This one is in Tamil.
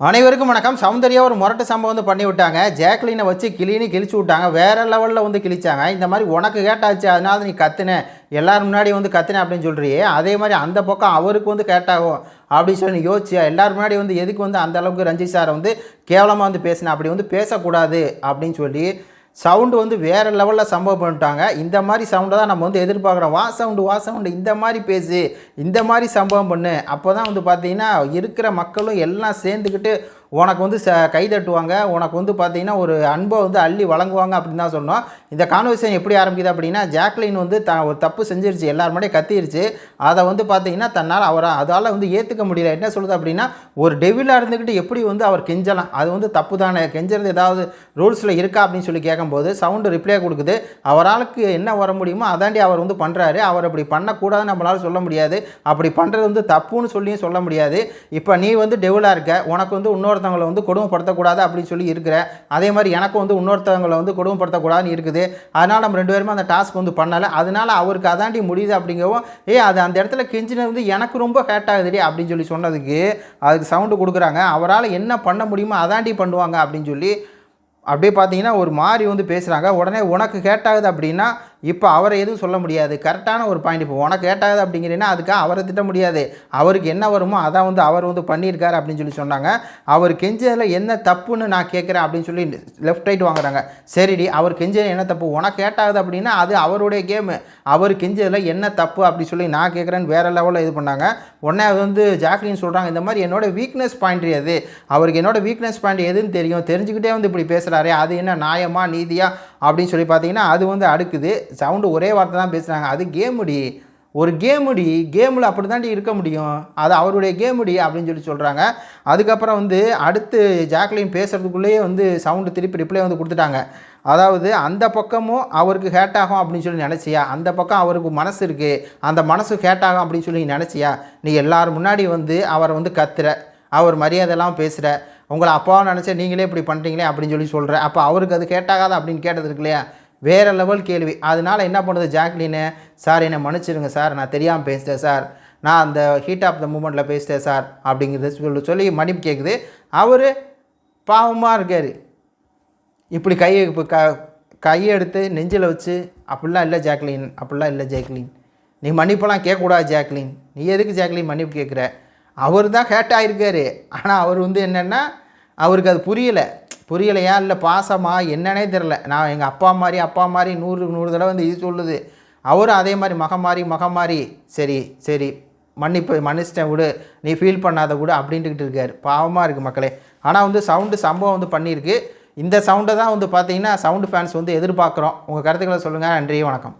அனைவருக்கும் வணக்கம். சௌந்தர்யா ஒரு முரட்டு சம்பவம் வந்து பண்ணி விட்டாங்க. ஜாக்லினை வச்சு கிளின்னு கிழிச்சு விட்டாங்க. வேற லெவலில் வந்து கிழிச்சாங்க. இந்த மாதிரி உனக்கு கேட்டாச்சு அதனால நீ கத்துன. எல்லார் முன்னாடி வந்து கத்துன அப்படின்னு சொல்கிறியே அதே மாதிரி அந்த பக்கம் அவருக்கு வந்து கேட்டாகும் அப்படின்னு சொல்லி நீ யோசிச்சியா? எல்லாரும் முன்னாடி வந்து எதுக்கு வந்து அந்த அளவுக்கு ரஞ்சித் சாரை வந்து கேவலமாக வந்து பேசினேன் அப்படி வந்து பேசக்கூடாது அப்படின்னு சொல்லி சவுண்டு வந்து வேறு லெவலில் சம்பவம் பண்ணிட்டாங்க. இந்த மாதிரி சவுண்டை தான் நம்ம வந்து எதிர்பார்க்குறோம். வா சவுண்டு வா சவுண்டு இந்த மாதிரி பேசு இந்த மாதிரி சம்பவம் பண்ணு. அப்போ தான் வந்து பார்த்திங்கன்னா இருக்கிற மக்களும் எல்லாம் சேர்ந்துக்கிட்டு உனக்கு வந்து ச கை தட்டுவாங்க உனக்கு வந்து பார்த்தீங்கன்னா ஒரு அன்பை வந்து அள்ளி வழங்குவாங்க அப்படின்னு தான் சொன்னோம். இந்த கான்வர்சேஷன் எப்படி ஆரம்பிக்குது அப்படின்னா ஜாக்லின் வந்து த ஒரு தப்பு செஞ்சிருச்சு எல்லார் முன்னாடியும் கத்திருச்சு. அதை வந்து பார்த்தீங்கன்னா தன்னால் அவரை அதால் வந்து ஏற்றுக்க முடியல. என்ன சொல்லுது அப்படின்னா ஒரு டெவிலாக இருந்துக்கிட்டு எப்படி வந்து அவர் கெஞ்சலாம்? அது வந்து தப்பு தானே. கெஞ்சறது ஏதாவது ரூல்ஸில் இருக்கா அப்படின்னு சொல்லி கேட்கும்போது சவுண்டு ரிப்ளை கொடுக்குது. அவராளுக்கு என்ன வர முடியுமோ அதாண்டி அவர் வந்து பண்ணுறாரு அவர் அப்படி பண்ணக்கூடாதுன்னு நம்மளால் சொல்ல முடியாது. அப்படி பண்ணுறது வந்து தப்புன்னு சொல்லியும் சொல்ல முடியாது. இப்போ நீ வந்து டெவிலாக இருக்க. உனக்கு வந்து இன்னொருத்தவங்களை வந்து கொடுமைப்படுத்தக்கூடாது அப்படின்னு சொல்லி இருக்கிறேன் அதே மாதிரி எனக்கும் வந்து இன்னொருத்தவங்களை வந்து கொடுமைப்படுத்தக்கூடாதுன்னு இருக்குது. அதனால் நம்ம ரெண்டு பேருமே அந்த டாஸ்க் வந்து பண்ணலை. அதனால் அவருக்கு அதாண்டி முடியுது அப்படிங்கவும் ஏ அது அந்த இடத்துல கெஞ்சினது வந்து எனக்கு ரொம்ப ஹேட் ஆகுதுடி அப்படின்னு சொல்லி சொன்னதுக்கு அதுக்கு சவுண்டு கொடுக்குறாங்க. அவரால் என்ன பண்ண முடியுமோ அதாண்டி பண்ணுவாங்க அப்படின்னு சொல்லி அப்படியே பார்த்தீங்கன்னா ஒரு மாதிரி வந்து பேசுகிறாங்க உடனே உனக்கு கேட்டாகுது அப்படின்னா இப்போ அவரை எதுவும் சொல்ல முடியாது. கரெக்டான ஒரு பாயிண்ட் இப்போ உனக்கு கேட்டாது அப்படிங்கிறீன்னா அதுக்காக அவரை திட்ட முடியாது. அவருக்கு என்ன வருமோ அதான் வந்து அவர் வந்து பண்ணியிருக்காரு அப்படின்னு சொல்லி சொன்னாங்க. அவர் கெஞ்சதில் என்ன தப்புன்னு நான் கேட்குறேன் அப்படின்னு சொல்லி லெஃப்ட் ரைட் வாங்குறாங்க. சரிடி அவர் கெஞ்சதில் என்ன தப்பு? உனக்கு கேட்டாகுது அப்படின்னா அது அவருடைய கேமு அவர் கெஞ்சதில் என்ன தப்பு அப்படி சொல்லி நான் கேட்குறேன்னு வேறு லெவலில் இது பண்ணாங்க. உடனே அது வந்து ஜாக்லின் சொல்கிறாங்க இந்த மாதிரி என்னோட வீக்னஸ் பாயிண்ட் அது அவருக்கு என்னோட வீக்னஸ் பாயிண்ட் எதுன்னு தெரியும். தெரிஞ்சுக்கிட்டே வந்து இப்படி பேசுகிறாரே அது என்ன நியாயமாக நீதியாக அப்படின்னு சொல்லி பார்த்தீங்கன்னா அது வந்து அடுக்குது. சவுண்டு ஒரே வார்த்தை தான் பேசுகிறாங்க அது கேமுடி ஒரு கேமுடி கேமில் அப்படி தாண்டி இருக்க முடியும். அது அவருடைய கேமுடி அப்படின்னு சொல்லி சொல்கிறாங்க அதுக்கப்புறம் வந்து அடுத்து ஜாக்லின் பேசுகிறதுக்குள்ளேயே வந்து சவுண்டு திருப்பி ரிப்ளை வந்து கொடுத்துட்டாங்க. அதாவது அந்த பக்கமும் அவருக்கு ஹேட் ஆகும் அப்படின்னு சொல்லி நினச்சியா? அந்த பக்கம் அவருக்கு மனசு இருக்குது அந்த மனசு ஹேட் ஆகும் அப்படின்னு சொல்லி நினச்சியா? நீ எல்லார் முன்னாடி வந்து அவரை வந்து கத்துற. அவர் மரியாதையெல்லாம் பேசுகிற உங்களை அப்பாவும் நினச்சா நீங்களே இப்படி பண்ணுறீங்களே அப்படின்னு சொல்லி சொல்கிற அப்போ அவருக்கு அது கேட்டாகாதா அப்படின்னு கேட்டது இருக்கு இல்லையா? வேறு லெவல் கேள்வி. அதனால் என்ன பண்ணுது ஜாக்லின்னு சார் என்னை மன்னிச்சிருங்க சார். நான் தெரியாமல் பேசிட்டேன் சார். நான் அந்த ஹீட் ஆஃப் த மூமெண்ட்டில் பேசிட்டேன் சார். அப்படிங்கிறத சொல்லி சொல்லி மன்னிப்பு கேட்குது அவர் பாவமாக இருக்கார். இப்படி கையை இப்போ க கையை எடுத்து நெஞ்சில் வச்சு அப்படிலாம் இல்லை ஜாக்லின். அப்படிலாம் இல்லை ஜாக்லின். நீ மன்னிப்பெல்லாம் கேட்கக்கூடாது ஜாக்லின். நீ எதுக்கு ஜாக்லின் மன்னிப்பு கேட்குற அவர் தான் ஹேட் ஆகிருக்காரு ஆனால் அவர் வந்து என்னென்னா அவருக்கு அது புரியலை. புரியலையா இல்லை பாசமா என்னன்னே தெரில நான் எங்கள் அப்பா மாதிரி அப்பா மாதிரி நூறு நூறு தடவை வந்து இது சொல்லுது. அவரும் அதே மாதிரி மகம் மாறி மகம் மாறி சரி சரி மன்னிப்பு மன்னிச்சிட்டேன் விடு நீ ஃபீல் பண்ணாத விடு அப்படின்ட்டுக்கிட்டு இருக்கார். பாவமாக இருக்குது மக்களே. ஆனால் வந்து சவுண்டு சம்பவம் வந்து பண்ணியிருக்கு. இந்த சவுண்டை தான் வந்து பார்த்தீங்கன்னா சவுண்டு ஃபேன்ஸ் வந்து எதிர்பார்க்குறோம். உங்கள் கருத்துக்களை சொல்லுங்கள் நன்றி வணக்கம்.